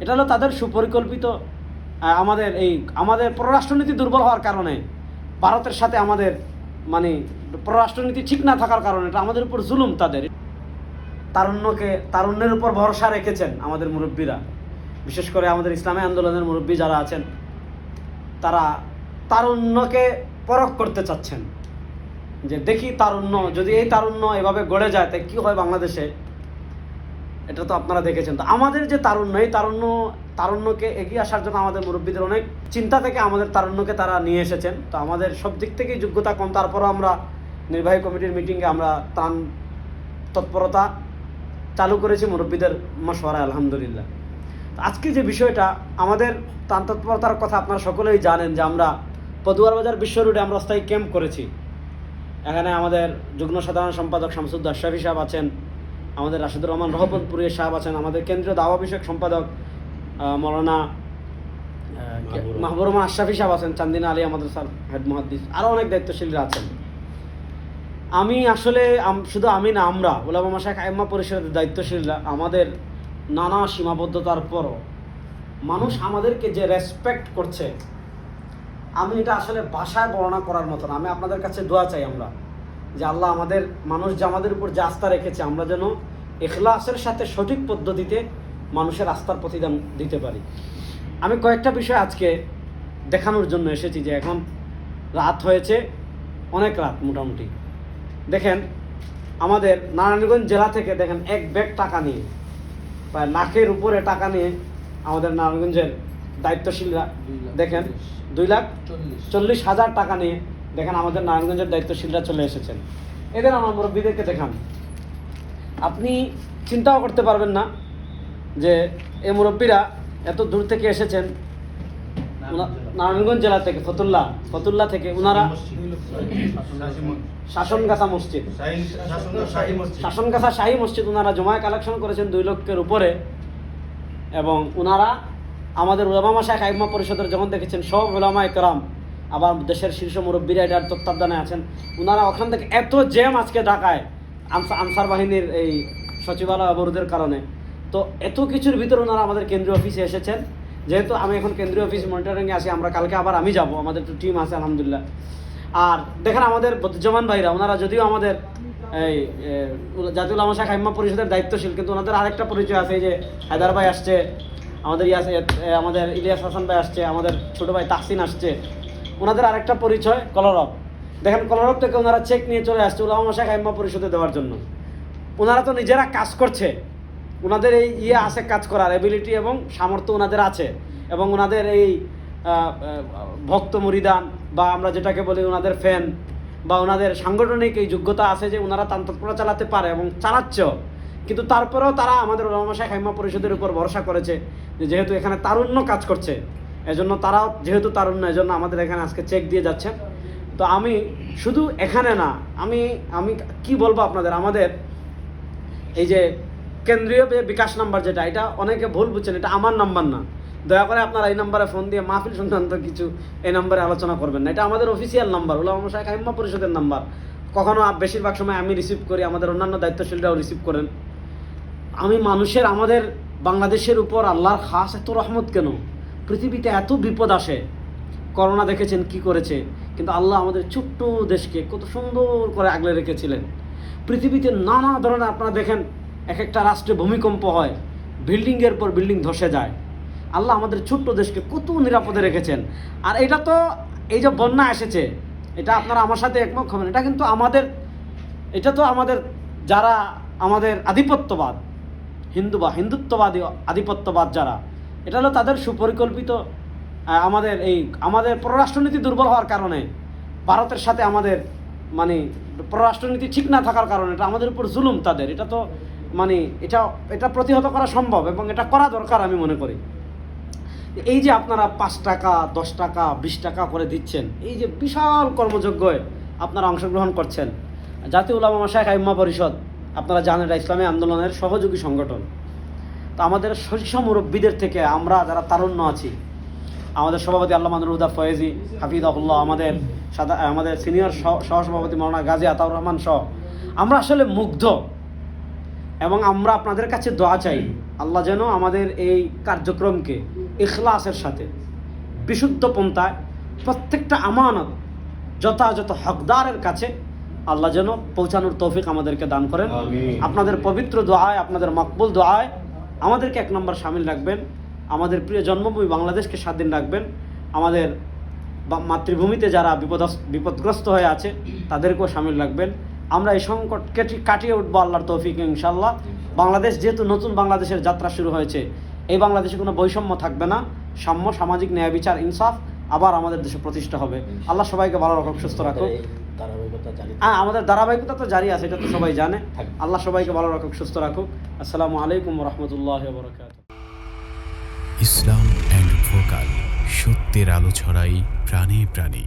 এটা হলো তাদের সুপরিকল্পিত আমাদের এই, আমাদের পররাষ্ট্রনীতি দুর্বল হওয়ার কারণে, ভারতের সাথে আমাদের মানে পররাষ্ট্রনীতি ঠিক না থাকার কারণে এটা আমাদের উপর জুলুম তাদের। তারুণ্যকে, তারুণ্যের উপর ভরসা রেখেছেন আমাদের মুরব্বীরা। বিশেষ করে আমাদের ইসলামী আন্দোলনের মুরব্বী যারা আছেন, তারা তারুণ্যকে পরখ করতে চাচ্ছেন। যে দেখি তারুণ্য, যদি এই তারুণ্য এভাবে গড়ে যায় তাই কী হয় বাংলাদেশে? এটা তো আপনারা দেখেছেন। তো আমাদের যে তারুণ্য, এই তারুণ্য, তারুণ্যকে এগিয়ে আসার জন্য আমাদের মুরব্বীদের অনেক চিন্তা থেকে আমাদের তারুণ্যকে তারা নিয়ে এসেছেন। তো আমাদের সব দিক থেকেই যোগ্যতা কম। তারপরও আমরা নির্বাহী কমিটির মিটিংয়ে আমরা ত্রাণ তৎপরতা চালু করেছি মুরব্বীদের মশওয়ারায়, আলহামদুলিল্লাহ। আজকে যে বিষয়টা, আমাদের ত্রাণ তৎপরতার কথা আপনারা সকলেই জানেন যে আমরা পদুয়ার বাজার বিশ্ব রোডে আমরা স্থায়ী ক্যাম্প করেছি। এখানে আমাদের যুগ্ম সাধারণ সম্পাদক শামসুদ্দ আশরাফি সাহেব আছেন। আমাদের রাশিদুর রহমান রহমতপুরের সাহেব আছেন আমাদের কেন্দ্রীয় দাওয়া বিষয়ক সম্পাদক মৌলানা মাহবুর রহমান আশরাফি সাহেব আছেন চান্দিনা আলী আমাদের স্যার হেড মহাদ্দিস আরও অনেক দায়িত্বশীলরা আছেন। আমি আসলে শুধু আমি না আমরা ওলামা মাসাক আইম্মা পরিষদের দায়িত্বশীলরা আমাদের নানা সীমাবদ্ধতার পরও মানুষ আমাদেরকে যে রেসপেক্ট করছে আমি এটা আসলে ভাষায় বর্ণনা করার মতো না আমি আপনাদের কাছে দোয়া চাই আমরা। যে আল্লাহ আমাদের মানুষ যে আমাদের উপর যে আস্থা রেখেছে আমরা যেন এখলাসের সাথে সঠিক পদ্ধতিতে মানুষের আস্থার প্রতিদান দিতে পারি। আমি কয়েকটা বিষয় আজকে দেখানোর জন্য এসেছি যে এখন রাত হয়েছে অনেক রাত মোটামুটি। দেখেন আমাদের নারায়ণগঞ্জ জেলা থেকে দেখেন এক ব্যাগ টাকা নিয়ে প্রায় লাখের উপরে টাকা নিয়ে আমাদের নারায়ণগঞ্জের দায়িত্বশীলরা দেখেন দুই লাখ চল্লিশ। হাজার টাকা নিয়ে দেখেন আমাদের নারায়ণগঞ্জের দায়িত্বশীলরা চলে এসেছেন। এদের আমার মুরব্বীদেরকে দেখান। আপনি চিন্তাও করতে পারবেন না যে এ মুরব্বীরা এত দূর থেকে এসেছেন। নারায়ণগঞ্জ জেলা থেকে, ফতুল্লা ফতুল্লা থেকে ওনারা শাসনগাছা মসজিদ। শাসনগাছা শাহী মসজিদ ওনারা জমায় কালেকশন করেছেন দুই লক্ষের উপরে। এবং ওনারা আমাদের ওলামা শাহ আইমা পরিষদের যখন দেখেছেন, সব ওলামা একরাম আবার দেশের শীর্ষ মুরব্বীরা এটার তত্ত্বাবধানে আছেন। ওনারা ওখান থেকে এত জ্যাম আজকে ঢাকায়, আনসা- আনসার বাহিনীর এই সচিবালয় অবরোধের কারণে। তো এত কিছুর ভিতরে ওনারা আমাদের কেন্দ্রীয় অফিসে এসেছেন। যেহেতু আমি এখন কেন্দ্রীয় অফিস মনিটরিংয়ে আছি, আমরা কালকে আবার আমি যাব, আমাদের একটু টিম আছে, আলহামদুলিল্লাহ। আর দেখেন আমাদের বদুজ্জামান ভাইরা ওনারা যদিও আমাদের এই জাতীয় লামা শাখা ইম্মা পরিষদের দায়িত্বশীল, কিন্তু ওনাদের আরেকটা পরিচয় আছে যে হায়দার ভাই আসছে, আমাদের ইয়াস আমাদের ইলিয়াস হাসান ভাই আসছে, আমাদের ছোট ভাই তাহসিন আসছে। ওনাদের আরেকটা পরিচয়, কলরব। দেখেন কলরব থেকে ওনারা চেক নিয়ে চলে আসছে উলামা শাখা ইম্মা পরিষদে দেওয়ার জন্য। ওনারা তো নিজেরা কাজ করছে। ওনাদের এই ইয়ে আছে কাজ করার এবিলিটি এবং সামর্থ্য ওনাদের আছে। এবং ওনাদের এই ভক্ত মরিদান বা আমরা যেটাকে বলি ওনাদের ফ্যান বা ওনাদের সাংগঠনিক এই যোগ্যতা আছে যে ওনারা তান্ত্রিকতা চালাতে পারে এবং চালাচ্ছেও। কিন্তু তারপরেও তারা আমাদের ওলামা শাহ হাইমা পরিষদের উপর ভরসা করেছে যেহেতু এখানে তারুণ্য কাজ করছে এজন্য তারাও, যেহেতু তারুণ্য, এজন্য আমাদের এখানে আজকে চেক দিয়ে যাচ্ছে। তো আমি শুধু এখানে না, আমি আমি কি বলব আপনাদের? আমাদের এই যে কেন্দ্রীয় বিকাশ নাম্বার যেটা, এটা অনেকে ভুল বুঝছেন, এটা আমার নাম্বার না। দয়া করে আপনারা এই নাম্বারে ফোন দিয়ে মাহফিল সংক্রান্ত কিছু এই নাম্বারে আলোচনা করবেন না। এটা আমাদের অফিসিয়াল নাম্বার, ওলামা শাহ কাইম্মা পরিষদের নাম্বার। কখনো বেশিরভাগ সময় আমি রিসিভ করি, আমাদের অন্যান্য দায়িত্বশীলরাও রিসিভ করেন। আমি মানুষের, আমাদের বাংলাদেশের উপর আল্লাহর খাস এত রহমত কেন? পৃথিবীতে এত বিপদ আসে, করোনা দেখেছেন কি করেছে, কিন্তু আল্লাহ আমাদের ছোট্ট দেশকে কত সুন্দর করে আগলে রেখেছিলেন। পৃথিবীতে নানা ধরনের আপনারা দেখেন, এক একটা রাষ্ট্রে ভূমিকম্প হয় বিল্ডিংয়ের পর বিল্ডিং ধসে যায়। আল্লাহ আমাদের ছোট্ট দেশকে কত নিরাপদে রেখেছেন। আর এটা তো এই যে বন্যা এসেছে, এটা আপনারা আমার সাথে একমত হবেন, এটা কিন্তু আমাদের, এটা তো আমাদের যারা আমাদের আধিপত্যবাদ, হিন্দু বা হিন্দুত্ববাদী আধিপত্যবাদ যারা এটা হলো তাদের সুপরিকল্পিত আমাদের এই, আমাদের পররাষ্ট্রনীতি দুর্বল হওয়ার কারণে, ভারতের সাথে আমাদের মানে পররাষ্ট্রনীতি ঠিক না থাকার কারণে, এটা আমাদের উপর জুলুম তাদের। এটা তো মানে এটা এটা প্রতিহত করা সম্ভব এবং এটা করা দরকার আমি মনে করি। এই যে আপনারা পাঁচ টাকা, দশ টাকা, বিশ টাকা করে দিচ্ছেন, এই যে বিশাল কর্মযজ্ঞে আপনারা অংশগ্রহণ করছেন। জাতীয় উলামা শাহ আইম্মা পরিষদ আপনারা জানেন ইসলামী আন্দোলনের সহযোগী সংগঠন। তো আমাদের শীর্ষ মুরব্বীদের থেকে আমরা যারা তারুণ্য আছি আমাদের সভাপতি আল্লাহ মাদুরুদ্দা ফয়েজি হাফিদ হাফিদাহুল্লাহ আমাদের সাদা আমাদের সিনিয়র সহ সহসভাপতি মৌলানা গাজী আতাউর রহমান সহ আমরা আসলে মুগ্ধ এবং আমরা আপনাদের কাছে দোয়া চাই আল্লাহ যেন আমাদের এই কার্যক্রমকে ইখলাসের সাথে বিশুদ্ধ পন্থায় প্রত্যেকটা আমানত যথাযথ হকদারের কাছে আল্লাহ যেন পৌঁছানোর তৌফিক আমাদেরকে দান করেন। আপনাদের পবিত্র দোয়ায় আপনাদের মকবুল দোয়ায় আমাদেরকে এক নম্বর সামিল রাখবেন। আমাদের প্রিয় জন্মভূমি বাংলাদেশকে স্বাধীন রাখবেন। আমাদের মাতৃভূমিতে যারা বিপদ বিপদগ্রস্ত হয়ে আছে, তাদেরকেও সামিল রাখবেন। আমরা এই সংকট কেটে, কাটিয়ে উঠবো আল্লাহর তৌফিক ইনশাল্লাহ বাংলাদেশ যেহেতু নতুন বাংলাদেশের যাত্রা শুরু হয়েছে, এই বাংলাদেশে কোনো বৈষম্য থাকবে না। সাম্য, সামাজিক ন্যায়, বিচার, ইনসাফ আবার আমাদের দেশে প্রতিষ্ঠা হবে। আল্লাহ সবাইকে ভালো রাখুক সুস্থ রাখুক। হ্যাঁ আমাদের ধারাবাহিকতা তো জারি আছে এটা তো সবাই জানে। আল্লাহ সবাইকে ভালো রাখুক সুস্থ রাখুক। আসসালামু আলাইকুম রহমতুল্লাহ বরকাত ইসলাম অ্যান্ড ভোকাল সত্যের আলো ছড়াই প্রাণে প্রাণে।